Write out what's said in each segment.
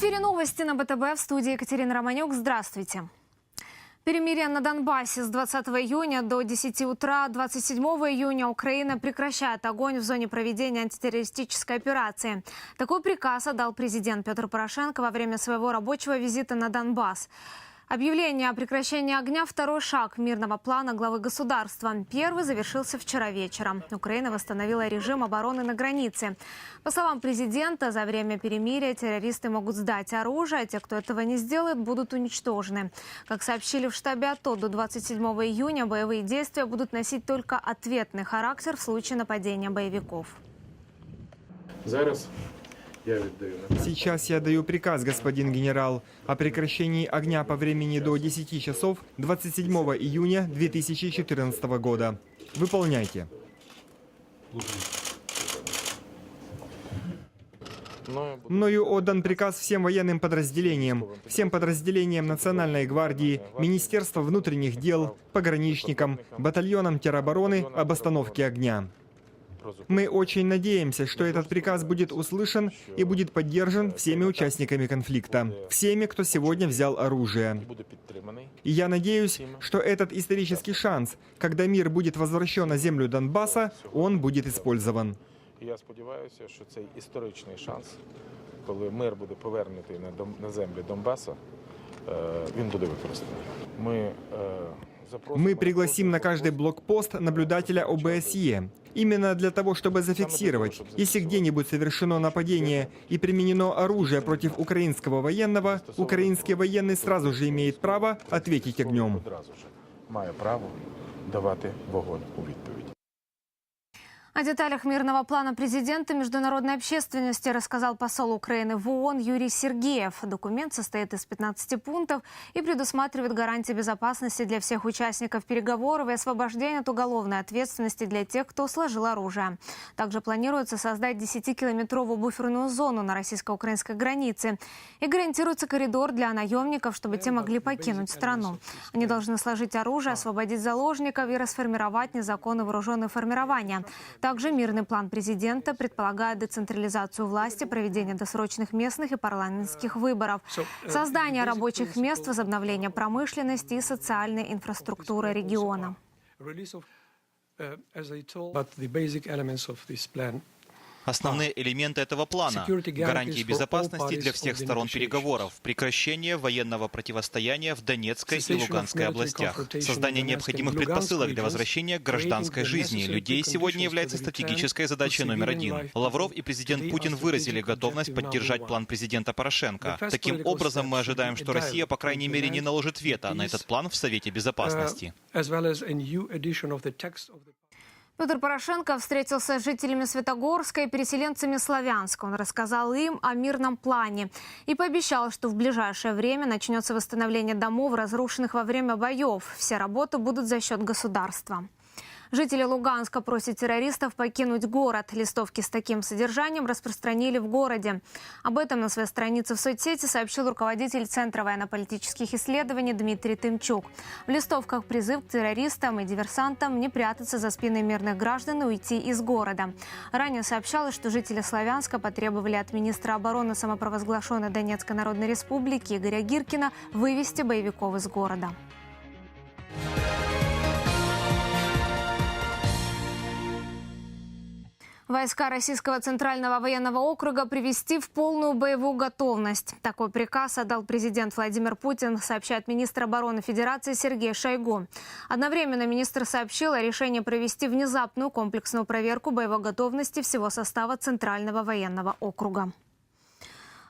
эфире новости на БТБ в студии Екатерина Романюк. Здравствуйте. Перемирие на Донбассе с 20 июня до 10 утра 27 июня Украина прекращает огонь в зоне проведения антитеррористической операции. Такой приказ отдал президент Петр Порошенко во время своего рабочего визита на Донбасс. Объявление о прекращении огня – второй шаг мирного плана главы государства. Первый завершился вчера вечером. Украина восстановила режим обороны на границе. По словам президента, за время перемирия террористы могут сдать оружие, а те, кто этого не сделает, будут уничтожены. Как сообщили в штабе АТО, до 27 июня боевые действия будут носить только ответный характер в случае нападения боевиков. Зараз Сейчас я даю приказ, господин генерал, о прекращении огня по времени до 10 часов 27 июня 2014 года. Выполняйте. Мною отдан приказ всем военным подразделениям, всем подразделениям Национальной гвардии, Министерства внутренних дел, пограничникам, батальонам теробороны об остановке огня. Мы очень надеемся, что этот приказ будет услышан и будет поддержан всеми участниками конфликта, всеми, кто сегодня взял оружие. буде підтриманий. И я надеюсь, что этот исторический шанс, когда мир будет возвращен на землю Донбасса, он будет использован. І я сподіваюся, що цей історичний шанс, коли мир буде повернутий на, Дом- на землі Донбаса, е, він буде використаний. Ми, е, запросимо Мы пригласим на каждый блокпост наблюдателя ОБСЕ. Именно для того, чтобы зафиксировать, если где-нибудь совершено нападение и применено оружие против украинского военного, украинский военный сразу же имеет право ответить огнем. одразу ж має право давати вогонь у відповідь. О деталях мирного плана президента международной общественности рассказал посол Украины в ООН Юрий Сергеев. Документ состоит из 15 пунктов и предусматривает гарантии безопасности для всех участников переговоров и освобождение от уголовной ответственности для тех, кто сложил оружие. Также планируется создать 10-километровую буферную зону на российско-украинской границе и гарантируется коридор для наемников, чтобы те могли покинуть страну. Они должны сложить оружие, освободить заложников и расформировать незаконно вооруженные формирования. Также мирный план президента предполагает децентрализацию власти, проведение досрочных местных и парламентских выборов, создание рабочих мест, возобновление промышленности и социальной инфраструктуры региона. release of, as I told, but the basic elements of this plan. Основные элементы этого плана гарантии безопасности для всех сторон переговоров, прекращение военного противостояния в Донецкой и Луганской областях, создание необходимых предпосылок для возвращения к гражданской жизни людей сегодня является стратегической задачей номер один. Лавров и президент Путин выразили готовность поддержать план президента Порошенко. Таким образом, мы ожидаем, что Россия, по крайней мере, не наложит вето на этот план в Совете Безопасности. Петр Порошенко встретился с жителями Светогорска и переселенцами Славянска. Он рассказал им о мирном плане и пообещал, что в ближайшее время начнется восстановление домов, разрушенных во время боев. Все работы будут за счет государства. Жители Луганска просят террористов покинуть город. Листовки с таким содержанием распространили в городе. Об этом на своей странице в соцсети сообщил руководитель Центра военно-политических исследований Дмитрий Тымчук. В листовках призыв к террористам и диверсантам не прятаться за спиной мирных граждан и уйти из города. Ранее сообщалось, что жители Славянска потребовали от министра обороны самопровозглашенной Донецкой Народной Республики Игоря Гиркина вывести боевиков из города. Войска Российского Центрального военного округа привести в полную боевую готовность. Такой приказ отдал президент Владимир Путин, сообщает министр обороны Федерации Сергей Шойгу. Одновременно министр сообщил о решении провести внезапную комплексную проверку боевой готовности всего состава Центрального военного округа.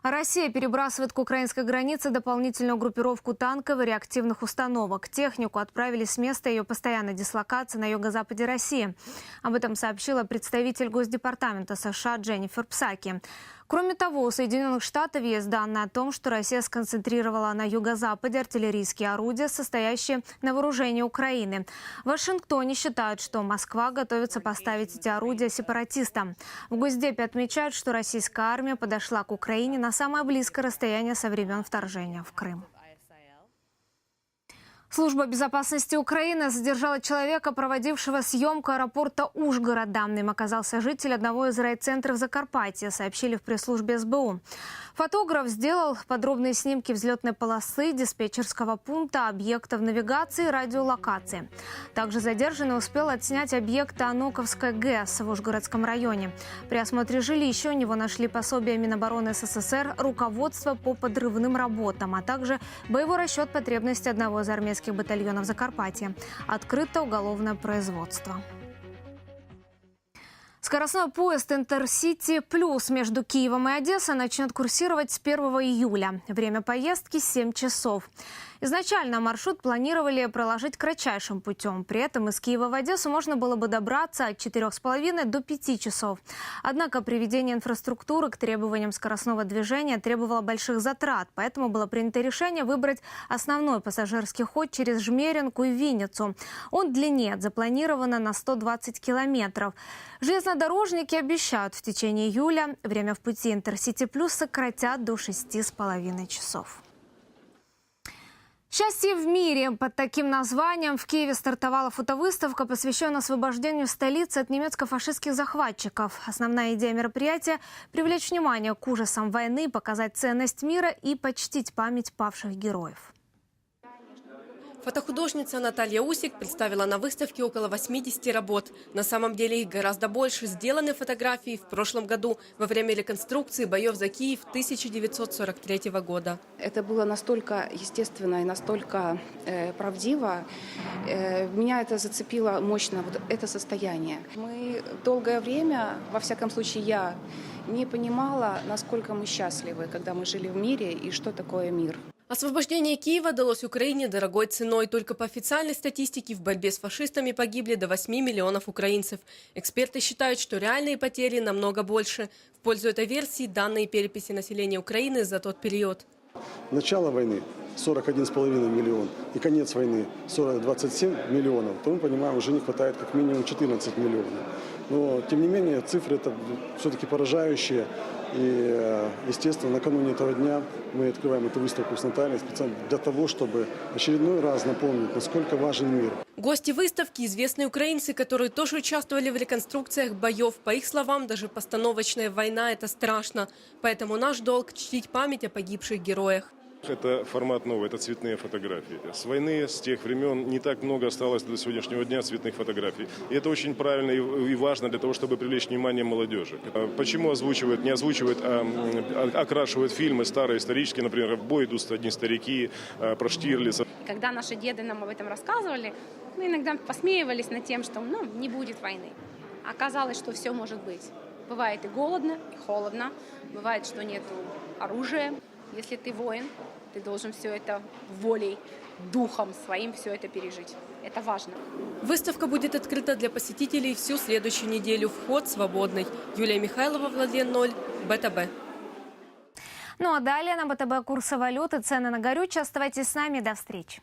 Россия перебрасывает к украинской границе дополнительную группировку танков и реактивных установок. Технику отправили с места ее постоянной дислокации на юго-западе России. Об этом сообщила представитель Госдепартамента США Дженнифер Псаки. Кроме того, у Соединенных Штатов есть данные о том, что Россия сконцентрировала на юго-западе артиллерийские орудия, состоящие на вооружении Украины. В Вашингтоне считают, что Москва готовится поставить эти орудия сепаратистам. В Госдепе отмечают, что российская армия подошла к Украине на самое близкое расстояние со времен вторжения в Крым. Служба безопасности Украины задержала человека, проводившего съемку аэропорта Ужгорода. Им оказался житель одного из райцентров Закарпатья, сообщили в пресс-службе СБУ. Фотограф сделал подробные снимки взлетной полосы, диспетчерского пункта, объектов навигации радиолокации. Также задержанный успел отснять объекты Аноковской ГЭС в Ужгородском районе. При осмотре жилища у него нашли пособие Минобороны СССР, руководство по подрывным работам, а также боевой расчет потребностей одного из армейских батальонов Закарпатья. Открыто уголовное производство. Скоростной поезд Интерсити Плюс между Киевом и Одессой начнет курсировать с 1 июля. Время поездки 7 часов. Изначально маршрут планировали проложить кратчайшим путем. При этом из Киева в Одессу можно было бы добраться от 4,5 до 5 часов. Однако приведение инфраструктуры к требованиям скоростного движения требовало больших затрат. Поэтому было принято решение выбрать основной пассажирский ход через Жмеринку и Винницу. Он длиннее, запланировано на 120 километров. Железнодорожники обещают в течение июля время в пути Интерсити Плюс сократят до 6,5 часов. Счастье в мире. Под таким названием в Киеве стартовала фотовыставка, посвященная освобождению столицы от немецко-фашистских захватчиков. Основная идея мероприятия – привлечь внимание к ужасам войны, показать ценность мира и почтить память павших героев. Фотохудожница Наталья Усик представила на выставке около 80 работ. На самом деле их гораздо больше. Сделаны фотографии в прошлом году во время реконструкции боев за Киев 1943 года. Это было настолько естественно и настолько э, правдиво. Э, меня это зацепило мощно, вот это состояние. Мы долгое время, во всяком случае я, не понимала, насколько мы счастливы, когда мы жили в мире и что такое мир. Освобождение Киева далось Украине дорогой ценой. Только по официальной статистике в борьбе с фашистами погибли до 8 миллионов украинцев. Эксперты считают, что реальные потери намного больше. В пользу этой версии данные переписи населения Украины за тот период. начало войны 41,5 миллион и конец войны 40, 27 миллионов, то мы понимаем, уже не хватает как минимум 14 миллионов. Но, тем не менее, цифры это все-таки поражающие. И, э, естественно, накануне этого дня мы открываем эту выставку с Натальей специально для того, чтобы очередной раз напомнить, насколько важен мир. Гости выставки – известные украинцы, которые тоже участвовали в реконструкциях боев. По их словам, даже постановочная война – это страшно. Поэтому наш долг – чтить память о погибших героях. Это формат новый, это цветные фотографии. С войны, с тех времен не так много осталось до сегодняшнего дня цветных фотографий. И это очень правильно и важно для того, чтобы привлечь внимание молодежи. А Почему озвучивают, не озвучивают, а а- окрашивают фильмы старые, исторические, например, в бой идут одни старики, а, про Штирлица. Когда наши деды нам об этом рассказывали, мы иногда посмеивались над тем, что ну, не будет войны. Оказалось, что все может быть. Бывает и голодно, и холодно. Бывает, что нет оружия. Если ты воин, ты должен все это волей, духом своим все это пережить. Это важно. Выставка будет открыта для посетителей всю следующую неделю. Вход свободный. Юлия Михайлова, Владлен Ноль, БТБ. Ну а далее на БТБ курсы валюты, цены на горючее. Оставайтесь с нами. До встречи.